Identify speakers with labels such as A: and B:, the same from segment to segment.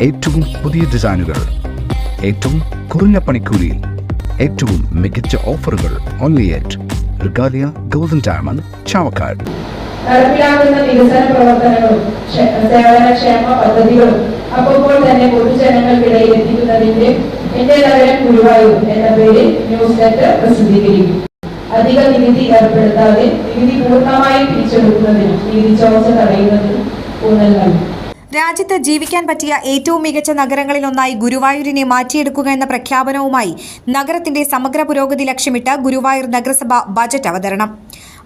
A: ഏറ്റവും പുതിയ ഡിസൈനുകൾ ഏറ്റവും കുറഞ്ഞ പണിക്കൂലിയിൽ ഏറ്റവും മികച്ച ഓഫറുകൾ only at Regalia golden diamond Chavakkad.
B: നടപ്പിലാക്കുന്ന വികസന പ്രവർത്തനങ്ങളും ക്ഷേ- സേവനക്ഷേമ പദ്ധതികളും അപ്പോൾ തന്നെ പൊതുജനങ്ങൾക്കിടയിൽ എത്തിക്കുന്നതിന്റെ എന്റെ നഗരം ഗുരുവായൂർ പേരിൽ ന്യൂസ് ലെറ്റർ അധിക നികുതി ഏർപ്പെടുത്താതെ നികുതി പൂർണമായി പിരിച്ചെടുക്കുന്നതിനും നികുതി ചോർച്ച തടയുന്നതിനും ഊന്നൽ നൽകും.
C: രാജ്യത്ത് ജീവിക്കാൻ പറ്റിയ ഏറ്റവും മികച്ച നഗരങ്ങളിലൊന്നായി ഗുരുവായൂരിനെ മാറ്റിയെടുക്കുക എന്ന പ്രഖ്യാപനവുമായി നഗരത്തിന്റെ സമഗ്ര പുരോഗതി ലക്ഷ്യമിട്ട് ഗുരുവായൂർ നഗരസഭ ബജറ്റ് അവതരണം.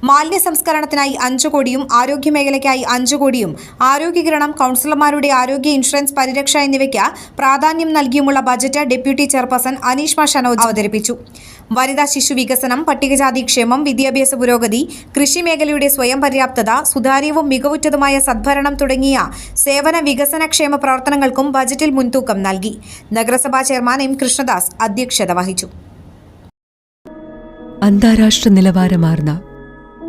C: മാലിന്യ സംസ്കരണത്തിനായി അഞ്ചു കോടിയും ആരോഗ്യമേഖലയ്ക്കായി അഞ്ചു കോടിയും ആരോഗ്യകിരണം കൗൺസിലർമാരുടെ ആരോഗ്യ ഇൻഷുറൻസ് പരിരക്ഷ എന്നിവയ്ക്ക് പ്രാധാന്യം നൽകിയുമുള്ള budget deputy chairperson Aneeshma Shanoj അവതരിപ്പിച്ചു. വനിതാ ശിശു വികസനം പട്ടികജാതി ക്ഷേമം വിദ്യാഭ്യാസ പുരോഗതി കൃഷി മേഖലയുടെ സ്വയം പര്യാപ്തത സുതാര്യവും മികവുറ്റതുമായ സദ്ഭരണം തുടങ്ങിയ സേവന വികസന ക്ഷേമ പ്രവർത്തനങ്ങൾക്കും ബജറ്റിൽ മുൻതൂക്കം നൽകി. നഗരസഭാ ചെയർമാൻ എം കൃഷ്ണദാസ് അധ്യക്ഷത വഹിച്ചു.
D: അന്താരാഷ്ട്ര നിലവാരമാർന്ന